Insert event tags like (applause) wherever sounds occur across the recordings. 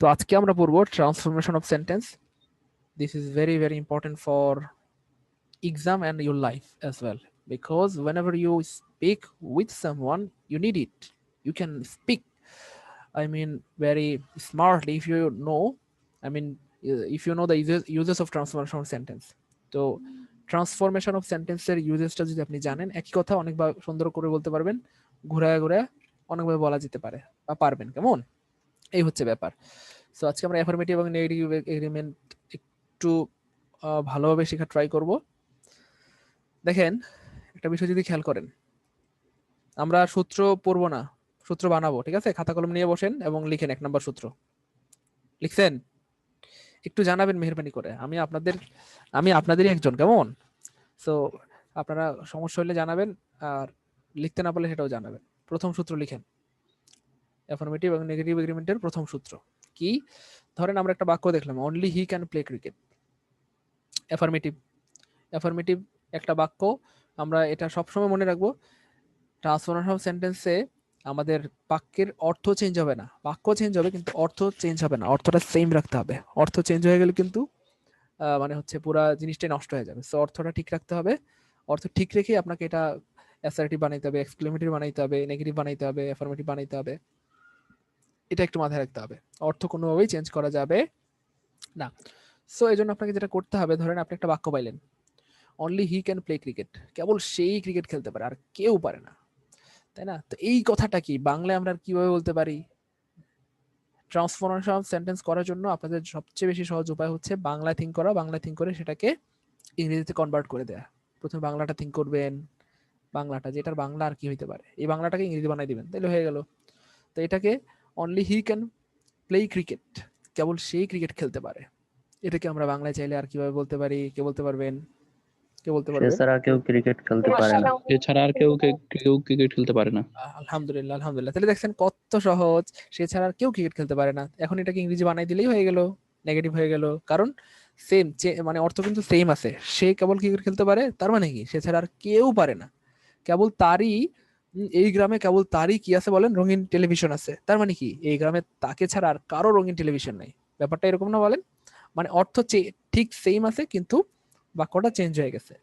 তো আজকে আমরা পড়ব transformation of sentence this is very very important for exam and your life as well because whenever you speak with someone you need it you can speak I mean very smartly if you know I mean if you know the usages of transformation of sentence তো transformation of সেন্টেন্সের ইউজেসটা যদি আপনি জানেন, একই কথা অনেকভাবে সুন্দর করে বলতে পারবেন ঘুরে ঘুরে অনেকভাবে বলা যেতে পারে বা পারবেন। কেমন? এই হচ্ছে ব্যাপার। সো আজকে আমরা অ্যাফার্মেটিভ এবং নেগেটিভ এগ্রিমেন্ট একটু ভালোভাবে শেখা ট্রাই করব। দেখেন, একটা বিষয় যদি খেয়াল করেন, আমরা সূত্র পড়ব না, সূত্র বানাবো, ঠিক আছে? খাতা কলম নিয়ে বসেন এবং লিখেন এক নম্বর সূত্র। লিখছেন? একটু জানাবেন মেহরবানি করে। আমি আপনাদের, আমি আপনাদেরই একজন, কেমন? সো আপনারা সমস্যা হলে জানাবেন, আর লিখতে না পারলে সেটাও জানাবেন। প্রথম সূত্র লিখেন। অ্যাফার্মেটিভ এবং নেগেটিভ এগ্রিমেন্টের প্রথম সূত্র। কি? ধরেন আমরা একটা বাক্য দেখলাম only he can play cricket affirmative affirmative একটা বাক্য, আমরা এটা সবসময় মনে রাখব ট্রান্সফরমেশন অফ সেন্টেন্সে আমাদের বাক্যের অর্থ চেঞ্জ হবে না। বাক্য চেঞ্জ হবে, কিন্তু অর্থ চেঞ্জ হবে না। অর্থটা সেম রাখতে হবে। অর্থ চেঞ্জ হয়ে গেলে কিন্তু মানে হচ্ছে পুরা জিনিসটাই নষ্ট হয়ে যাবে। সো অর্থটা ঠিক রাখতে হবে। অর্থ ঠিক রেখে আপনাকে এটা অ্যাসারেটিভ বানাইতে হবে এক্সক্লেমেটিভ বানাইতে হবে নেগেটিভ বানাইতে হবে অ্যাফার্মেটিভ বানাইতে হবে। এটা একটু মাথায় রাখতে হবে। অর্থ কোনোভাবেই চেঞ্জ করা যাবে না। সো এই জন্য আপনাকে যেটা করতে হবে, ধরেন আপনি একটা বাক্য পাইলেন। Only he can play cricket কেবল সেই ক্রিকেট খেলতে পারে, আর কেউ পারে না। তাই না? তো এই কথাটা কি? বাংলায় আমরা কীভাবে বলতে পারি? ট্রান্সফরমেশন সেন্টেন্স করার জন্য আপনাদের সবচেয়ে বেশি সহজ উপায় হচ্ছে বাংলায় থিঙ্ক করা। বাংলায় থিঙ্ক করে সেটাকে ইংরেজিতে কনভার্ট করে দেয়া। প্রথমে বাংলাটা থিঙ্ক করবেন। বাংলাটা, যেটার বাংলা আর কি হইতে পারে। এই বাংলাটাকে ইংরেজি বানাই দিবেন। তাহলে হয়ে গেল। তো এটাকে only he can play cricket কেবল সেই ক্রিকেট খেলতে পারে। এটাকে আমরা বাংলায় চাইলে আর কীভাবে বলতে পারি? কে বলতে পারবেন? কে বলতে পারবেন এছাড়া কেউ ক্রিকেট খেলতে পারে না। এছাড়া আর কেউ কেউ ক্রিকেট খেলতে পারে না। আলহামদুলিল্লাহ আলহামদুলিল্লাহ। তাহলে দেখছেন কত সহজ। সে ছাড়া আর কেউ ক্রিকেট খেলতে পারে না। এখন এটাকে ইংরেজি বানাই দিলেই হয়ে গেল নেগেটিভ হয়ে গেল। কারণ সেম মানে অর্থ কিন্তু সেম আছে। সে কেবল ক্রিকেট খেলতে পারে তার মানে কি? সে ছাড়া আর কেউ পারে না। কেবল তারই এই গ্রামে কেবল তারই কি আছে বলেন? রঙিন টেলিভিশন আছে। তার মানে কি? এই গ্রামে তাকে ছাড়া আর কারও রঙিন টেলিভিশন নাই। ব্যাপারটা এরকম না বলেন? মানে অর্থ ঠিক সেম আছে কিন্তু বাক্যটা চেঞ্জ হয়ে গেছে।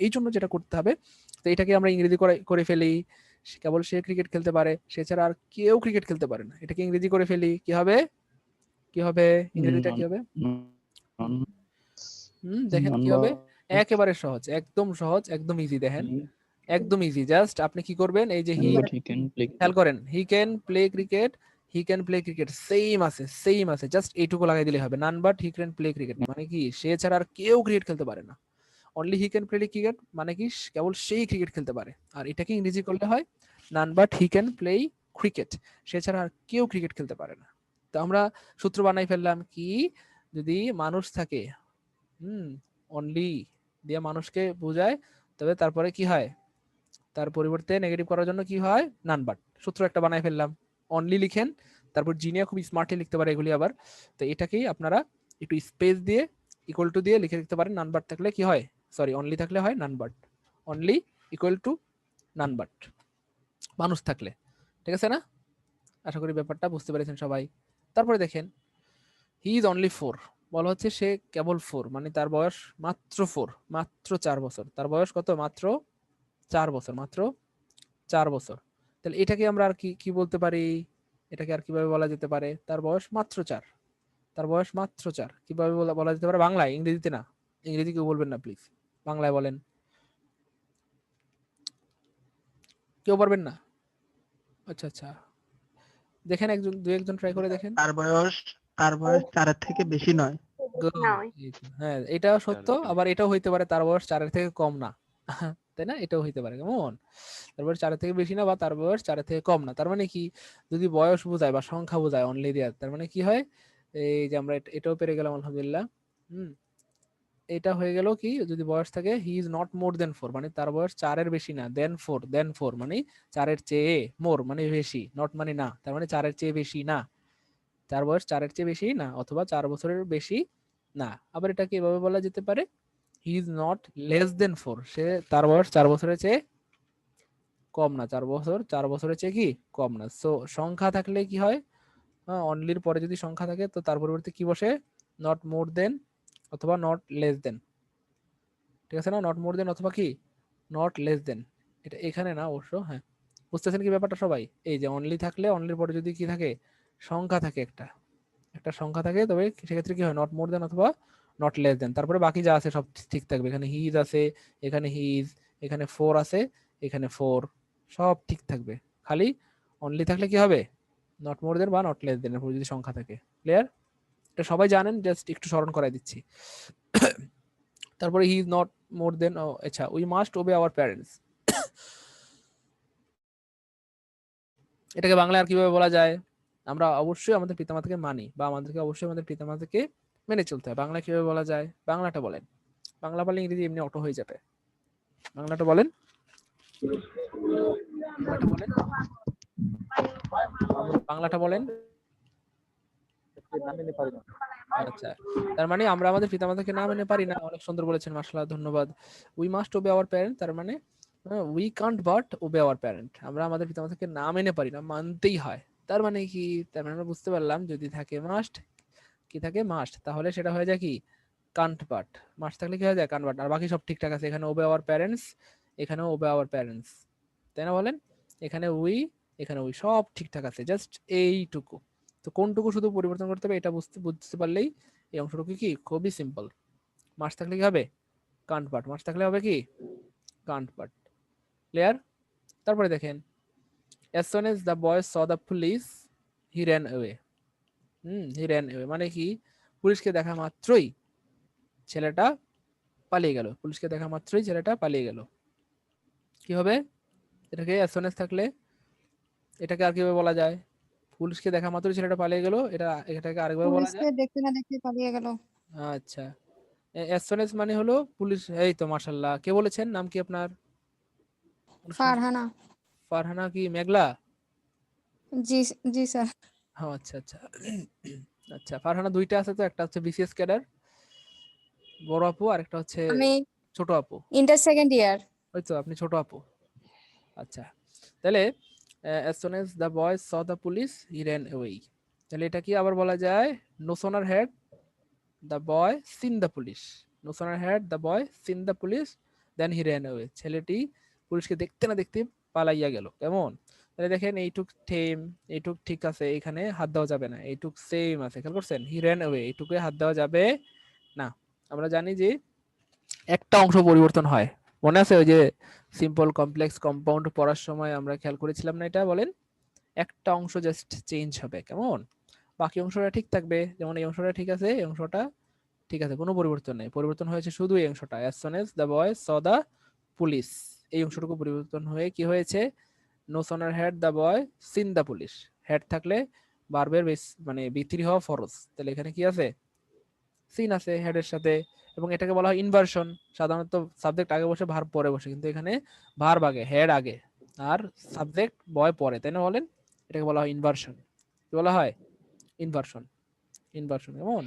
এই জন্য যেটা করতে হবে তো এটাকে আমরা ইংরেজি করে করে ফেলি। কেবল সে ক্রিকেট খেলতে পারে সে ছাড়া আর কেউ ক্রিকেট খেলতে পারে না। এটাকে ইংরেজি করে ফেলি কি হবে? কি হবে? ইংরেজিটা কি হবে? হুম। দেখেন কি হবে। একেবারে সহজ একদম সহজ একদম ইজি দেখেন। একদম ইজি জাস্ট আপনি কি করবেন? এই যে হি খেয়াল করেন he can play cricket he can play cricket same আছে সেম আছে। জাস্ট এইটুকু লাগাই দিলে হবে। None but he can play cricket মানে কি? সে ছাড়া আর কেউ ক্রিকেট খেলতে পারে না। Only he can play cricket মানে কি? কেবল সেই ক্রিকেট খেলতে পারে। আর এটাকে ইংরেজি করলে হয় none but he can play cricket সে ছাড়া আর কেউ ক্রিকেট খেলতে পারে না। তো আমরা সূত্র বানাই ফেললাম কি? যদি মানুষ থাকে হুম অনলি দিয়ে মানুষকে বোঝায় তবে তারপরে কি হয়? তার পরিবর্তে নেগেটিভ করার জন্য কি হয়? নান বাট সূত্র একটা বানাই ফেললাম। অনলি লিখেন, তারপর জিনিয়া খুব স্মার্টলি লিখতে পারে এগুলি আবার। তো এটাকেই আপনারা একটু স্পেস দিয়ে ইকুয়াল টু দিয়ে লিখে লিখতে পারেন। নান বাট থাকলে কি হয়? সরি অনলি থাকলে হয় none but only equal to none but মানুষ থাকলে, ঠিক আছে না? আশা করি ব্যাপারটা বুঝতে পেরেছেন সবাই। তারপরে দেখেন হি ইজ অনলি ফোর বলা হচ্ছে সে কেবল ফোর মানে তার বয়স মাত্র ফোর মাত্র চার বছর। তার বয়স কত? মাত্র চার বছর মাত্র চার বছর। তাহলে এটাকে আমরা আর কি কি বলতে পারি? এটাকে আর কীভাবে বলা যেতে পারে? তার বয়স মাত্র চার। তার বয়স মাত্র চার। কীভাবে বলা বলা যেতে পারে? বাংলায় ইংরেজিতে না। ইংরেজি কেউ বলবেন না প্লিজ বাংলায় বলেন। কেউ পারবেন না? আচ্ছা আচ্ছা। দেখেন একজন দু একজন ট্রাই করে দেখেন। তার বয়স তার বয়স চারের থেকে বেশি নয়। হ্যাঁ এটাও সত্য আবার এটাও হইতে পারে তার বয়স চারের থেকে কম না। তাই না? এটাও হইতে পারে, কেমন? তার বয়স চারের থেকে বেশি না বা তার বয়স চারের থেকে কম না। তার মানে কি? যদি বয়স বোঝায় বা সংখ্যা বোঝায় অনলি দেওয়ার তার মানে কি হয়? এই যে আমরা এটাও পেরে গেলাম, আলহামদুলিল্লাহ। হুম? এটা হয়ে গেল কি? যদি বয়স থাকে he is not more than four মানে তার বয়স চারের বেশি না দেন ফোর দেন ফোর মানে চারের চেয়ে মোর মানে বেশি নট মানে না, তার মানে চারের চেয়ে বেশি না। তার বয়স চারের চেয়ে বেশি না, অথবা চার বছরের বেশি না। আবার এটাকে এভাবে বলা যেতে পারে? He is not less than four সে তার বয়স চার বছরের চেয়ে কম না। চার বছর, চার বছরের চেয়ে কি? কম না। সো সংখ্যা থাকলে কি হয়? অনলির পরে যদি সংখ্যা থাকে, তো তার পরিবর্তে কি বসে? নট মোর দেন অথবা নট লেস দেন ঠিক আছে না? নট মোর দেন অথবা কি? নট লেস দেন এটা এখানে না অবশ্য হ্যাঁ। বুঝতেছেন কি ব্যাপারটা সবাই? এই যে অনলি থাকলে অনলির পরে যদি কি থাকে? সংখ্যা থাকে একটা। একটা সংখ্যা থাকে, তবে সেক্ষেত্রে কি হয়? নট মোর দেন অথবা নট লেস দেন তারপরে বাকি যা আছে সব ঠিক থাকবে। এখানে হিজ আছে, এখানে হিজ এখানে ফোর আছে, এখানে ফোর সব ঠিক থাকবে। খালি অনলি থাকলে কি হবে? নট মোর দেন বা নট লেস দেন এরপর যদি সংখ্যা থাকে। ক্লিয়ার এটা সবাই জানেন জাস্ট একটু স্মরণ করাই দিচ্ছি। (coughs) তারপরে হি ইজ নট মোর দেন আচ্ছা we must obey our parents এটাকে বাংলায় আর কীভাবে বলা যায়? আমরা অবশ্যই আমাদের পিতামাতাকে মানি বা আমাদেরকে অবশ্যই আমাদের পিতামাতাকে মেনে চলতে হয়। বাংলা কীভাবে বলা যায়? বাংলাটা বলেন। বাংলা বললে ইংরেজি এমনি অটো হয়ে যাবে। বাংলাটা বলেন। বাংলাটা বলেন। বাংলাটা বলেন। আচ্ছা। তার মানে আমরা আমাদের পিতামাতাকে না মেনে পারি না। অনেক সুন্দর বলেছেন, মাশাআল্লাহ, ধন্যবাদ। We must obey our parent তার মানে we can't but obey our parent আমরা আমাদের পিতামাতাকে না মেনে পারি না, মানতেই হয়। তার মানে কি? তার মানে আমরা বুঝতে পারলাম, যদি থাকে মাস্ট কি থাকে? মাস্ট। তাহলে সেটা হয়ে যায় কি? কান্ট বাট মাস্ট থাকলে কি হয়ে যায়? কান্ট বাট আর বাকি সব ঠিকঠাক আছে। এখানে ওবে আওয়ার প্যারেন্টস এখানেও ওবে আওয়ার প্যারেন্টস তাই না বলেন? এখানে উই এখানে উই সব ঠিকঠাক আছে। জাস্ট এইটুকু। তো কোনটুকু শুধু পরিবর্তন করতে হবে? এটা বুঝতে বুঝতে পারলেই এই অংশটুকু কি? খুবই সিম্পল মাস থাকলে কি হবে? কান্ট পার্ট মাস থাকলে হবে কি? কান্ট পার্ট ক্লিয়ার তারপরে দেখেন। As soon as the boy saw the police, he ran away হুম মানে কি? পুলিশকে দেখা মাত্রই ছেলেটা পালিয়ে গেল। পুলিশকে দেখা মাত্রই ছেলেটা পালিয়ে গেল। কি হবে? এটাকে as থাকলে এটাকে আর কীভাবে বলা যায়? পুলিশকে দেখা মাত্রই ছেলেটা পালিয়ে গেল এটা এটাকে আরেকবার বলা যায়? দেখতে না দেখতে পালিয়ে গেল। আচ্ছা। এসএনএস মানে হলো পুলিশ এই তো মাশাল্লাহ কে বলেছেন? নাম কি আপনার? ফারহানা। ফারহানা কি মেঘলা? জি জি স্যার। হ্যাঁ আচ্ছা আচ্ছা। আচ্ছা ফারহানা দুইটা আছে তো একটা হচ্ছে বিসিএস ক্যাডার বড় আপু আর একটা হচ্ছে আমি ছোট আপু। ইন্টার সেকেন্ড ইয়ার ওই তো আপনি ছোট আপু। আচ্ছা তাহলে boy saw the police he ran away তাহলে এটা কি আবার বলা যায়? The boy seen the police no sooner had the boy seen the police then he ran away ছেলেটি পুলিশকে দেখতে না দেখতে পালাইয়া গেল। কেমন? তাহলে দেখেন এইটুক টেম এইটুক ঠিক আছে, এখানে হাত দেওয়া যাবে না, এইটুক সেম আছে, খেয়াল করছেন? হি ran away এইটুকুয়ে হাত দেওয়া যাবে না। আমরা জানি যে একটা অংশ পরিবর্তন হয়। মনে আছে ওই যে সিম্পল কমপ্লেক্স কম্পাউন্ড পড়ার সময় আমরা খেয়াল করেছিলাম না এটা? বলেন, একটা অংশ জাস্ট চেঞ্জ হবে, কেমন? বাকি অংশটা ঠিক থাকবে, যেমন এই অংশটা ঠিক আছে, এই অংশটা ঠিক আছে, কোনো পরিবর্তন নেই। পরিবর্তন হয়েছে শুধু এই অংশটা as soon as the boy saw the police এই অংশটুকু পরিবর্তন হয়ে কি হয়েছে? No sooner had the boy seen the police had থাকলে বারবের মানে বিক্রি হওয়া ফরজ। তাহলে এখানে কি আছে? সিন আছে হেডের সাথে। এবং এটাকে বলা হয় ইনভার্সন সাধারণত সাবজেক্ট আগে বসে ভার পরে বসে। কিন্তু এখানে ভার আগে হেড আগে। আর সাবজেক্ট বয় পরে, তাই না বলেন? এটাকে বলা হয় ইনভার্সন কি বলা হয়? ইনভার্সন ইনভার্সন কেমন?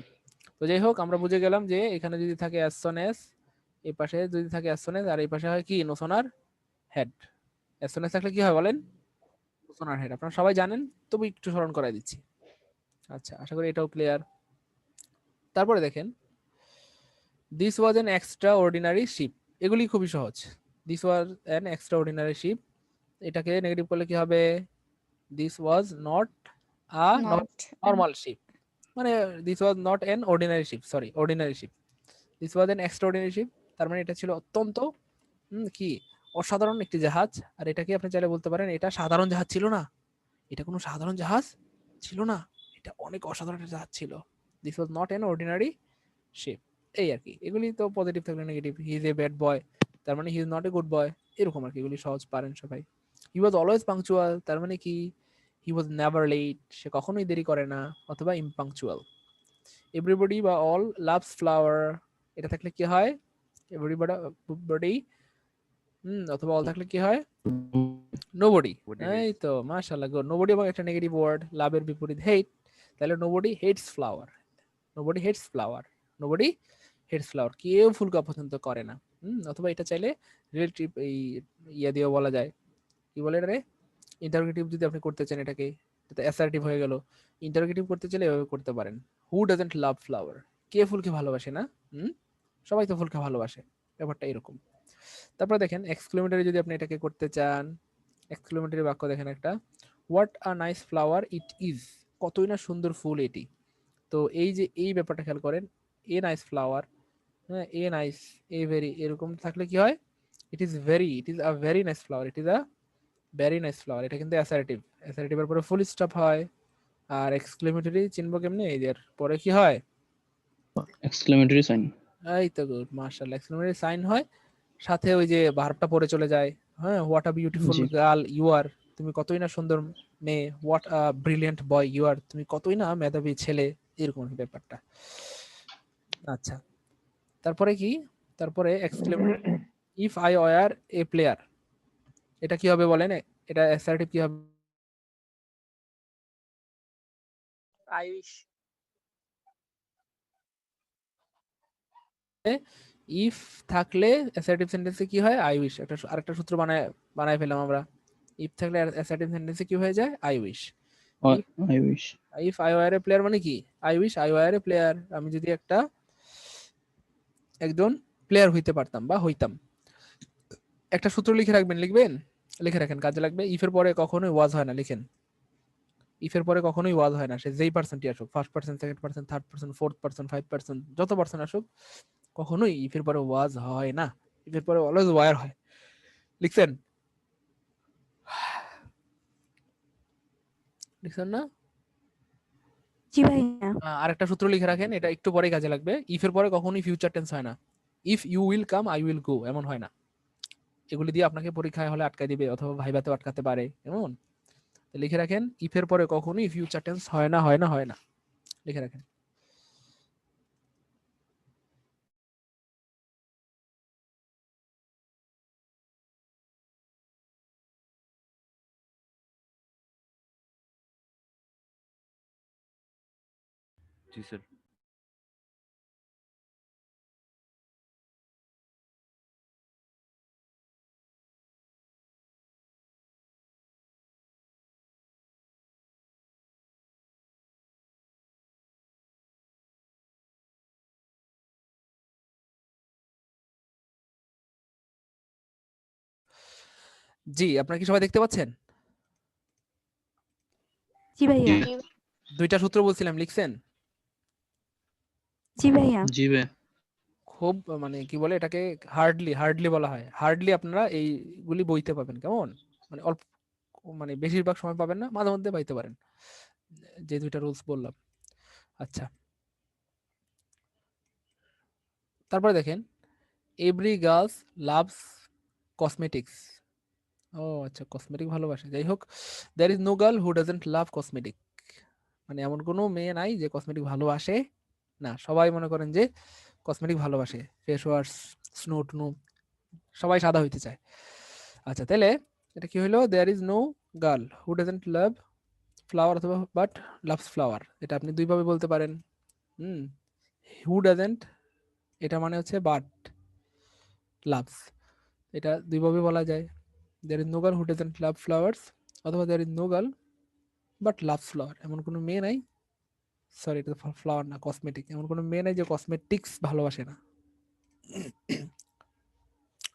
তো যাই হোক, আমরা বুঝে গেলাম যে এখানে যদি থাকে অ্যাসন এস এই পাশে যদি থাকে অ্যাসন এস আর এই পাশে হয় কি? নোসোনার হেড অ্যাসন এস থাকলে কি হয় বলেন? নোসোনার হেড আপনারা সবাই জানেন তবু একটু স্মরণ করাই দিচ্ছি। আচ্ছা আশা করি এটাও ক্লিয়ার তারপরে দেখেন this was an extraordinary ship এগুলি খুবই সহজ। This was an extraordinary ship এটাকে নেগেটিভ করলে কি হবে? This was not a not normal ship মানে this was not an ordinary ship sorry ordinary ship this was an extraordinary ship তার মানে এটা ছিল অত্যন্ত হুম, কি? অসাধারণ একটি জাহাজ। আর এটাকে আপনি চাইলে বলতে পারেন, এটা সাধারণ জাহাজ ছিল না। এটা কোনো সাধারণ জাহাজ ছিল না। এটা অনেক অসাধারণ একটা জাহাজ ছিল। This was not an ordinary ship এই আর কি। এগুলি তো পজিটিভ থাকলে negative he is a bad boy তার মানে he is not a good boy এরকম আর কি। এগুলি সহজ পারেন সবাই। হি ওয়াজ অলওয়েজ পাংচুয়াল তার মানে কি? হি ওয়াজ নেভার লেট সে কখনোই দেরি করে না, অথবা ইম্পাংচুয়াল এভরিবডি বা অল লাভস ফ্লাওয়ার এটা থাকলে কি হয়? এভরিবডি হুম অথবা অল থাকলে কি হয়? নোবডি এই তো মাশাআল্লাহ গুড নোবডি এবং একটা নেগেটিভ ওয়ার্ড লাভের বিপরীত হেট তাহলে nobody hates flower nobody hates flower nobody hates flower কেউ ফুলকা পছন্দ করে না। হুম অথবা এটা চাইলে রিলেটিভ এই ইয়া দিয়েও বলা যায়। কি বলে রে? ইন্টারোগেটিভ যদি আপনি করতে চান এটাকে এটা অ্যাসার্টিভ হয়ে গেল। ইন্টারোগেটিভ করতে চাইলে এভাবে করতে পারেন। হু ডাজেন্ট লাভ ফ্লাওয়ার কে ফুলকে ভালোবাসে না? হুম সবাই তো ফুলকে ভালোবাসে। ব্যাপারটা এরকম। তারপরে দেখেন এক্সক্লেমেটারি যদি আপনি এটাকে করতে চান এক্সক্লেমেটারি বাক্য দেখেন একটা what a nice flower it is কতই না সুন্দর ফুল এটি। তো এই যে এই ব্যাপারটা খেয়াল করেন এ নাইস ফ্লাওয়ার হ্যাঁ এ নাইস এ ভেরি এরকম থাকলে কি হয়? It is very it is a very nice flower it is a very nice flower এটা কিন্তু অ্যাসারেটিভ অ্যাসারেটিভের পরে ফুল স্টপ হয়। আর এক্সক্লেমেটরি চিনবো কেমনে? যে পরে কি হয়? এক্সক্লেমেটরি সাইন এই তো গুড মার্শাল এক্সক্লেমেটরি সাইন হয়। সাথে ওই যে ভার্বটা পরে চলে যায়। হ্যাঁ what a beautiful girl you are তুমি কতই না সুন্দর মেয়ে। What a brilliant boy you are তুমি কতই না মেধাবী ছেলে। এরকম ব্যাপারটা। আচ্ছা। তারপরে কি? তারপরে exclamatory if I were a player এটা কি হবে বলেন? এটা অ্যাসার্টিভ কি হবে? আয়ুষ ইফ থাকলে অ্যাসার্টিভ সেন্টেন্সে কি হয়? আই উইশ একটা আরেকটা সূত্র বানায় বানায় ফেলাম আমরা। ইফ থাকলে অ্যাসার্টিভ সেন্টেন্সে কি হয়ে যায়? I wish I wish if I were a player মানে কি? I wish I were a player আমি যদি একটা একজন প্লেয়ার হইতে পারতাম বা হইতাম। একটা সূত্র লিখে রাখবেন লিখবেন? লিখে রাখেন কাজে লাগবে। ইফের পরে কখনোই ওয়াজ হয় না লিখেন। ইফের পরে কখনোই ওয়াজ হয় না। সে যেই পার্সেন্টই আসুক first percent second percent third percent fourth percent five percent যত পার্সেন্ট আসুক কখনোই ইফের পরে ওয়াজ হয় না। ইফের পরে অলওয়েজ ওয়ার হয়। লিখছেন? লিখছেন না? জি ভাইয়া। আহ, আরেকটা সূত্র লিখে রাখেন এটা একটু পরে কাজে লাগবে। ইফের পরে কখনোই ফিউচার টেন্স হয় না। If you will come I will go এমন হয় না। এগুলি দিয়ে আপনাকে পরীক্ষায় হলে আটকায় দিবে অথবা ভাইভাতেও আটকাতে পারে এমন? লিখে রাখেন ইফের পরে কখনোই ফিউচার টেন্স হয় না হয় না হয় না। লিখে রাখেন। জি স্যার জি আপনারা কি সবাই দেখতে পাচ্ছেন? জি ভাইয়া। দুইটা সূত্র বলছিলাম লিখছেন? জি ভাইয়া। জি ভাই। খুব মানে কি বলে এটাকে হার্ডলি হার্ডলি বলা হয়। হার্ডলি আপনারা এইগুলি বইতে পাবেন কেমন? মানে অল্প মানে বেশিরভাগ সময় পাবেন না মাঝে মধ্যে পাইতে পারেন। যে দুইটা রুলস বললাম। আচ্ছা। তারপরে দেখেন এভরি গার্লস লাভস কসমেটিক্স ও আচ্ছা কসমেটিক ভালোবাসে। যাই হোক there is no girl who doesn't love cosmetic মানে এমন কোনো মেয়ে নাই যে কসমেটিক ভালোবাসে। না, সবাই মনে করেন যে কসমেটিক ভালোবাসে। ফেস ওয়াশ স্নো টুনো, সবাই সাদা হইতে চায়। আচ্ছা তাহলে এটা কি হলো there is no girl who doesn't love flower অথবা বাট লাভস ফ্লাওয়ার এটা আপনি দুইভাবে বলতে পারেন। হুম হু ডাজেন্ট এটা মানে হচ্ছে বাট লাভস এটা দুইভাবে বলা যায়। There is no girl who doesn't love flowers অথবা there is no girl but loves flower এমন কোনো মেয়ে নাই। সরি এটা ফ্লাওয়ার না কসমেটিক এমন কোনো মেয়ে নাই যে কসমেটিক্স ভালোবাসে না।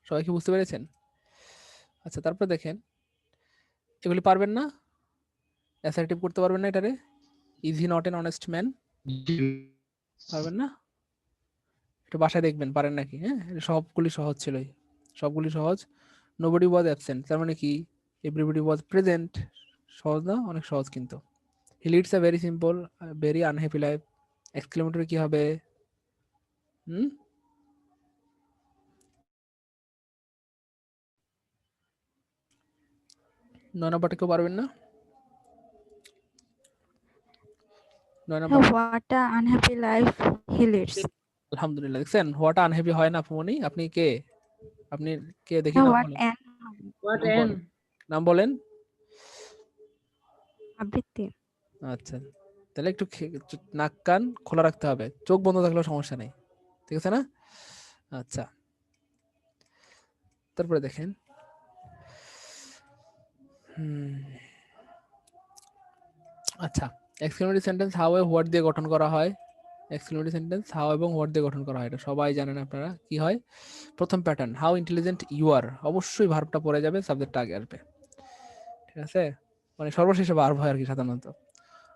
সবাই কি বুঝতে পেরেছেন? আচ্ছা তারপরে দেখেন। এগুলি পারবেন না? অ্যাসার্টিভ করতে পারবেন না এটারে? Is not an honest man পারবেন না? একটু বাসায় দেখবেন, পারেন নাকি? হ্যাঁ সবগুলি সহজ ছিলই। সবগুলি সহজ। নোবডি ওয়াজ অ্যাবসেন্ট তার মানে কি? এভরিবডি ওয়াজ প্রেজেন্ট সহজ না? অনেক সহজ কিন্তু। He leads a very simple very unhappy life exclamatory কি হবে? হুম নয় নম্বরটা কেউ পারবেন না? নয় নম্বর what a unhappy life he leads আলহামদুলিল্লাহ দেখছেন? হোয়াট আনহ্যাপি হয় না ফুমনি? আপনি কে? আপনি কে দেখি নাম হোয়াট বলেন। অ্যান হোয়াট নাম এন বলেন। নাম বলেন। আবৃত্তি। আচ্ছা। তাহলে একটু নাক কান খোলা রাখতে হবে। চোখ বন্ধ থাকলেও সমস্যা নেই। ঠিক আছে না? আচ্ছা। তারপরে দেখেন। আচ্ছা। এক্সক্লেমেটরি সেন্টেন্স হাউ এ হোয়াট দিয়ে গঠন করা হয়। এক্সক্লেমেটরি সেন্টেন্স হাউ এবং হোয়াট দিয়ে গঠন করা হয়। এটা সবাই জানেন আপনারা। কি হয়? প্রথম pattern how intelligent you are অবশ্যই ভার্বটা পড়ে যাবে সাবজেক্টটা আগে আসবে। ঠিক আছে? মানে সর্বশেষে ভার্ব হয় আর কি সাধারণত।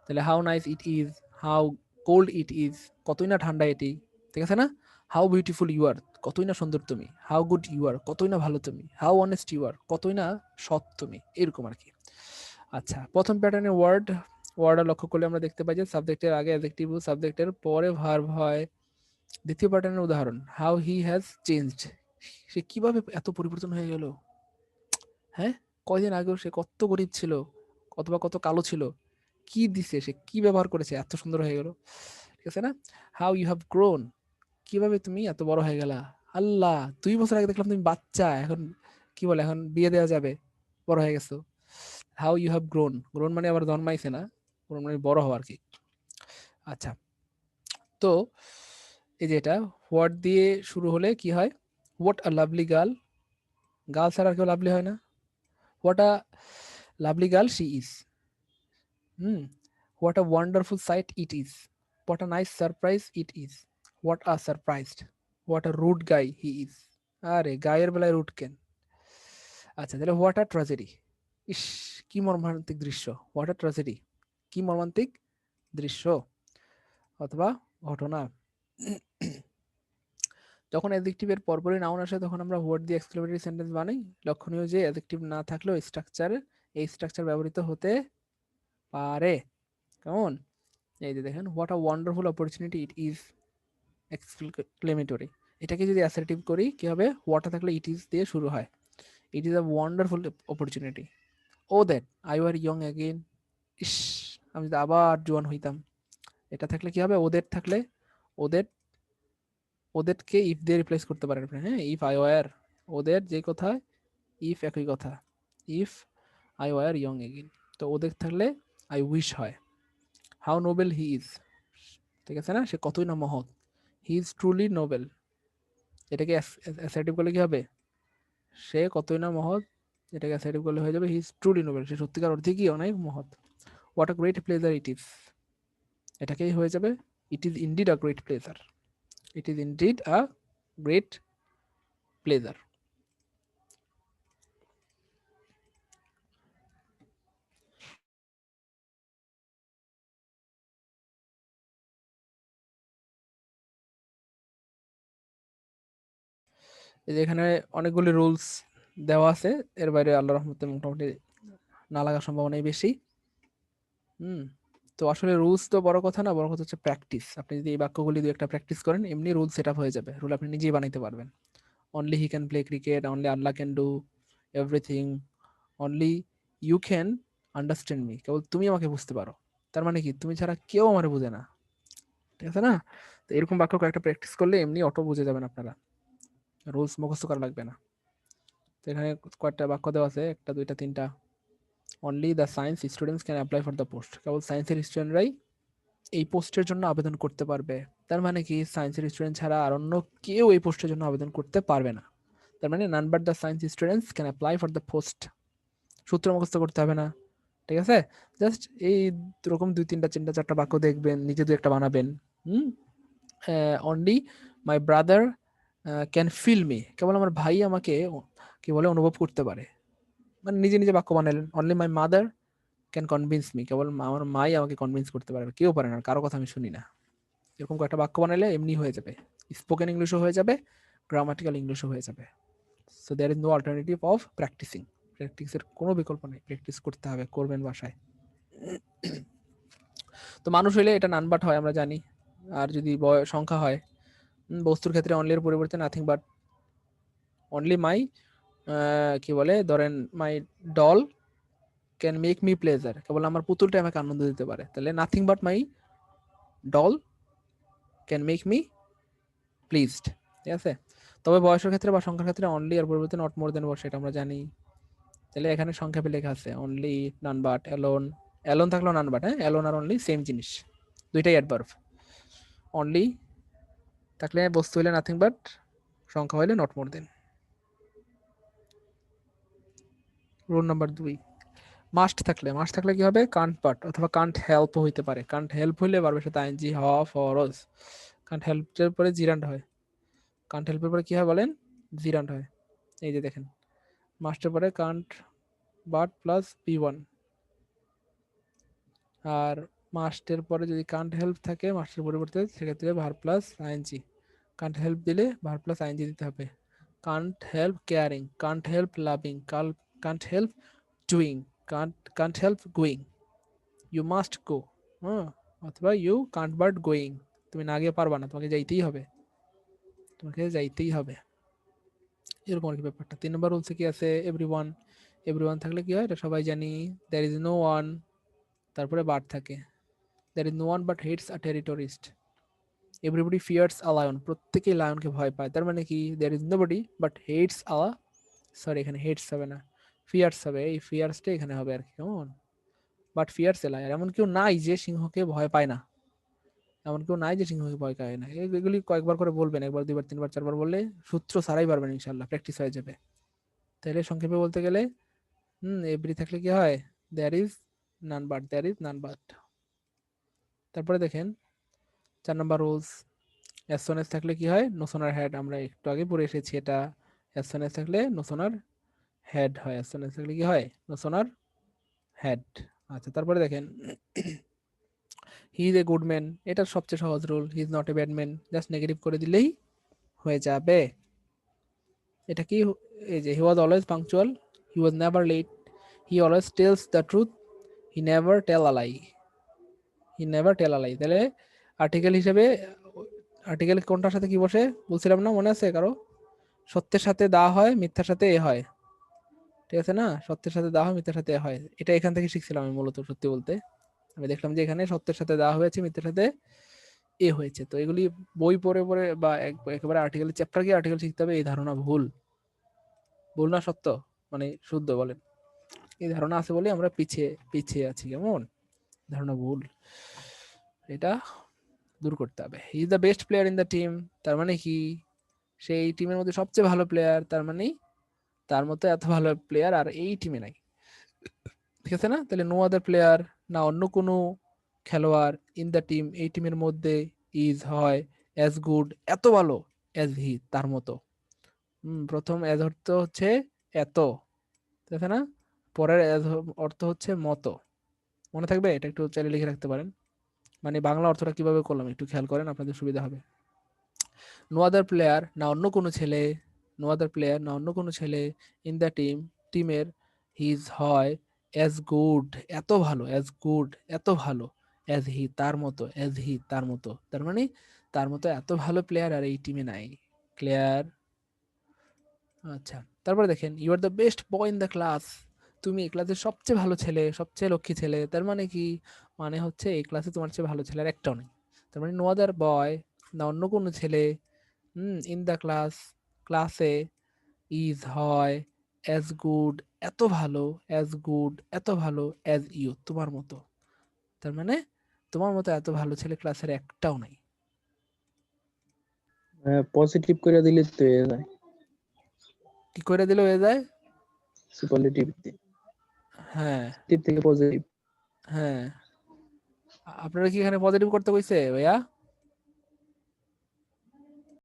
তাহলে how nice it is how cold it is কতই না ঠান্ডা এটি, ঠিক আছে না? হাউ বিউটিফুল ইউ আর কতই না সুন্দর তুমি হাউ গুড ইউ আর কতই না ভালো তুমি হাউ অনেস্ট ইউ আর কতই না সৎ তুমি, এরকম আর কি। আচ্ছা প্রথম প্যাটার্নের ওয়ার্ড ওয়ার্ডটা লক্ষ্য করলে আমরা দেখতে পাই যে সাবজেক্টের আগে অ্যাডজেক্টিভ সাবজেক্টের পরে ভার্ব হয়। দ্বিতীয় প্যাটার্নের উদাহরণ হাউ হি হ্যাজ চেঞ্জড সে কীভাবে এত পরিবর্তন হয়ে গেল? হ্যাঁ? কয়দিন আগেও সে কত গরিব ছিল, অথবা কত কালো ছিল কি দিছে? সে কি ব্যবহার করেছে? এত সুন্দর হয়ে গেল। ঠিক আছে না? হাউ ইউ হ্যাভ গ্রোন কীভাবে তুমি এত বড় হয়ে গেলা? আল্লাহ, দুই বছর আগে দেখলাম তুমি বাচ্চা, এখন কি বলে, এখন বিয়ে দেওয়া যাবে, বড় হয়ে গেছো। How you have grown grown মানে আবার জন্মাইছে না গ্রোন মানে বড় হওয়া আর কি আচ্ছা তো এই যে এটা হোয়াট দিয়ে শুরু হলে কি হয়? What a lovely girl girl ছাড়া আর কেউ লাভলি হয় না। What a lovely girl she is hmm what a wonderful sight it is what a nice surprise it is what a surprised what a rude guy he is আরে, গায়ের বেলায় root কেন? আচ্ছা তাহলে হোয়াট আ ট্রাজেডি ইস, কি মর্মান্তিক দৃশ্য। What a tragedy কি মর্মান্তিক দৃশ্য। অথবা ঘটনা। যখন অ্যাডজেক্টিভের পরপরই নাউন আসে, তখন আমরা হোয়াট দিয়ে এক্সক্লেমেটরি সেন্টেন্স বানাই। লক্ষণীয় যে অ্যাডজেক্টিভ না থাকলেও স্ট্রাকচার এই স্ট্রাকচার ব্যবহৃত হতে পারে। কেমন? এই যে দেখেন what a wonderful opportunity it is exclamatory এটাকে যদি অ্যাসার্টিভ করি, কি হবে? হোয়াটা থাকলে ইট ইজ দিয়ে শুরু হয়। It is a wonderful opportunity O that I were young again ইস, আমি যদি আবার জোয়ান হইতাম। এটা থাকলে কি হবে? ওদের থাকলে ওদের ওদেরকে ইফ দিয়ে রিপ্লেস করতে পারেন হ্যাঁ? ইফ আই ওয়ার ওদের যে কথা ইফ একই কথা। If I were young again তো ওদের থাকলে আই উইশ হয়। হাউ নোবেল হি ইজ ঠিক আছে না? সে কতই না মহৎ। হি ইজ ট্রুলি নোবেল এটাকে অ্যাসার্টিভ করলে কি হবে? সে কতই না মহৎ, এটাকে অ্যাসার্টিভ করলে হয়ে যাবে হি ইজ ট্রুলি নোবেল সে সত্যিকার অর্থে কি অনেক মহৎ। What a great pleasure it is এটাকেই হয়ে যাবে it is indeed a great pleasure it is indeed a great pleasure এই যে এখানে অনেকগুলি রুলস দেওয়া আছে। এর বাইরে আল্লাহ রহমতে মোটামুটি না লাগার সম্ভাবনাই বেশি। হুম, তো আসলে রুলস তো বড় কথা না, বড় কথা হচ্ছে প্র্যাকটিস আপনি যদি এই বাক্যগুলি দু একটা প্র্যাকটিস করেন, এমনি রুল সেট আপ হয়ে যাবে। রুল আপনি নিজেই বানাইতে পারবেন। Only he can play cricket only Allah can do everything only you can understand me কেবল তুমি আমাকে বুঝতে পারো। তার মানে কি? তুমি ছাড়া কেউ আমার বুঝে না। ঠিক আছে না? তো এরকম বাক্য কয়েকটা প্র্যাকটিস করলে এমনি অটো বুঝে যাবেন আপনারা। রুলস মুখস্থ করা লাগবে না। তো এখানে কয়েকটা বাক্য দেওয়া আছে, একটা, দুইটা, তিনটা। Only the science students can apply for the post কেবল সায়েন্সের স্টুডেন্টরাই এই পোস্টের জন্য আবেদন করতে পারবে। তার মানে কি? সায়েন্সের স্টুডেন্ট ছাড়া আর অন্য কেউ এই পোস্টের জন্য আবেদন করতে পারবে না। তার মানে none but the science students can apply for the post সূত্র মুখস্থ করতে হবে না। ঠিক আছে? জাস্ট এই রকম দুই, তিনটা তিনটা চারটা বাক্য দেখবেন, নিজে দু একটা বানাবেন। হুম? Only my brother can feel me কেবল আমার ভাই আমাকে কি বলে অনুভব করতে পারে। মানে নিজে নিজে বাক্য বানালেন only my mother can convince me কেবল আমার মাই আমাকে কনভিন্স করতে পারে কেউ পারে না কারও কথা আমি শুনি না। এরকম কয়েকটা বাক্য বানালে এমনি হয়ে যাবে। স্পোকেন ইংলিশও হয়ে যাবে গ্রামাটিক্যাল ইংলিশও হয়ে যাবে। So there is no alternative of practicing প্র্যাকটিসের কোনো বিকল্প নেই প্র্যাকটিস করতে হবে, করবেন বাসায়। তো মানুষ হইলে এটা নানবাট হয়, আমরা জানি। আর যদি সংখ্যা হয় বস্তুর ক্ষেত্রে অনলি এর পরিবর্তে নাথিং বাট অনলি মাই কি বলে, ধরেন my doll can make me pleasure কেবল আমার পুতুলটা আমাকে আনন্দ দিতে পারে। তাহলে nothing but my doll can make me pleased ঠিক আছে? তবে বয়সের ক্ষেত্রে বা সংখ্যার ক্ষেত্রে অনলি এর পরিবর্তে নট মোর দেন বয়স সেটা আমরা জানি। তাহলে এখানে সংখ্যাপে লেখা আছে only none but alone alone থাকলেও নান বাট হ্যাঁ? অ্যালোন আর অনলি সেম জিনিস। দুইটাই অ্যাডভার্ভ অনলি থাকলে বস্তু হইলে নাথিং বাট সংখ্যা হইলে not more than rule number দুই। মাস্ট থাকলে মাস্ট থাকলে কি হবে? কান্ট পার্ট অথবা কান্ট হেল্প হইতে পারে। কান্ট হেল্প হইলে পারবে সাথে আইনজি হ ফরজ কান্ট হেল্পের পরে জিরান্ড হয়। কান্ট হেল্পের পরে কি হয় বলেন? জিরান্ড হয়। এই যে দেখেন। মাস্টের পরে can't but plus P one আর মাস্টের পরে যদি কান্ট হেল্প থাকে, মাস্টের পরিবর্তে সেক্ষেত্রে verb plus ING can't help দিলে ভার প্লাস আইনজি দিতে হবে। Can't help caring can't help loving can't help doing can't can't help going you must go হ্যাঁ অথবা ইউ কান্ট বাট গোয়িং তুমি না গিয়ে পারবা না, তোমাকে যাইতেই হবে। তোমাকে যাইতেই হবে। এরকম আর কি ব্যাপারটা। তিন নম্বর রুলসে কি আছে? এভরি ওয়ান এভরি ওয়ান থাকলে কি হয়? এটা সবাই জানি। দ্যার ইজ নো ওয়ান তারপরে বার থাকে। There is no one but hates a terrorist everybody fears a lion প্রত্যেকেই লায়নকে ভয় পায়। তার মানে কি? There is nobody but hates a sorry এখানে হেটস হবে না। ফিয়ার্স হবে। এই ফিয়ার্সটা এখানে হবে আর কি। কেমন বাট ফিয়ার্স এ লায়ন এমন কেউ নাই যে সিংহকে ভয় পায় না। এমন কেউ নাই যে সিংহকে ভয় পায় না। এগুলি কয়েকবার করে বলবেন। একবার, দুইবার, তিনবার, চারবার বললে সূত্র সারাই পারবেন ইনশাল্লাহ প্র্যাকটিস হয়ে যাবে। তাহলে সংক্ষেপে বলতে গেলে, হুম এভরি থাকলে কি হয়? There is none but there is none but তারপরে দেখেন, চার নম্বর রুলস এস থাকলে কি হয়? নোসোনার হেড আমরা একটু আগে পড়ে এসেছি এটা। এস থাকলে নোসোনার হেড হয়। এস থাকলে কি হয়? নোসোনার হেড আচ্ছা তারপরে দেখেন he is a good man এটা সবচেয়ে সহজ rule he is not a bad man just negative করে দিলেই হয়ে যাবে। এটা কি এই যে he was always punctual he was never late he always tells the truth he never tell a lie he never tell a lie তাহলে article হিসেবে আর্টিকেল কোনটার সাথে কি বসে? বলছিলাম না, মনে আছে কারও? সত্যের সাথে দা হয়, মিথ্যার সাথে এ হয়। ঠিক আছে না? সত্যের সাথে দা হয়, মিথ্যার সাথে এ হয়। এটা এখান থেকে শিখছিলাম আমি মূলত সত্যি বলতে। আমি দেখলাম যে এখানে সত্যের সাথে দা হয়েছে, মিথ্যার সাথে এ হয়েছে। তো এগুলি বই পড়ে পড়ে বা এক- একেবারে আর্টিকেল চ্যাপ্টার কি আর্টিকেল শিখতে হবে, এই ধারণা ভুল। ভুল না সত্য মানে শুদ্ধ বলেন। এই ধারণা আছে বলে আমরা পিছিয়ে পিছিয়ে আছি, কেমন? ধারণা ভুল। এটা দূর করতে হবে। He is the best player in the team তার মানে কি? সেই টিমের মধ্যে সবচেয়ে ভালো প্লেয়ার তার মানে তার মতো এত ভালো প্লেয়ার আর এই টিমে নাই। ঠিক আছে না? তাহলে নো আদার প্লেয়ার না অন্য কোনো খেলোয়াড় ইন দ্য টিম এই টিমের মধ্যে ইজ হয় অ্যাজ গুড এত ভালো অ্যাজ হি তার মতো। প্রথম অ্যাজ অর্থ হচ্ছে এত। ঠিক আছে না? পরের হ- অর্থ হচ্ছে মতো। মনে থাকবে? এটা একটু চাইলে লিখে রাখতে পারেন। মানে বাংলা অর্থটা কীভাবে করলাম একটু খেয়াল করেন, আপনাদের সুবিধা হবে। নো আদার প্লেয়ার না অন্য কোনো ছেলে নো আদার প্লেয়ার না অন্য কোনো ছেলে ইন দ্য টিম টিমের হিজ হয় অ্যাজ গুড এত ভালো অ্যাজ গুড এত ভালো অ্যাজ হি তার মতো অ্যাজ হি তার মতো। তার মানে তার মতো এত ভালো প্লেয়ার আর এই টিমে নাই। ক্লিয়ার আচ্ছা তারপরে দেখেন you are the best boy in the class তুমি এই ক্লাসের সবচেয়ে ভালো ছেলে সবচেয়ে লক্ষ্মী ছেলে তার মানে কি? মানে হচ্ছে এই ক্লাসে তোমার চেয়ে ভালো ছেলে আর একটাও নেই। তার মানে নো আদার বয় না অন্য কোনো ছেলে হুম ইন দ্য ক্লাস ক্লাসে ইজ হয় অ্যাজ গুড এত ভালো অ্যাজ গুড এত ভালো অ্যাজ ইউ তোমার মতো। তার মানে তোমার মতো এত ভালো ছেলে ক্লাসের একটাও নাই। পজিটিভ করে দিলে তো হয়ে যায়। কি করে দিলে হয়ে যায়? সুপারলেটিভ হ্যাঁ। থেকে পজিটিভ হ্যাঁ। আপনারা কি এখানে পজিটিভ করতে কইছে ভাইয়া?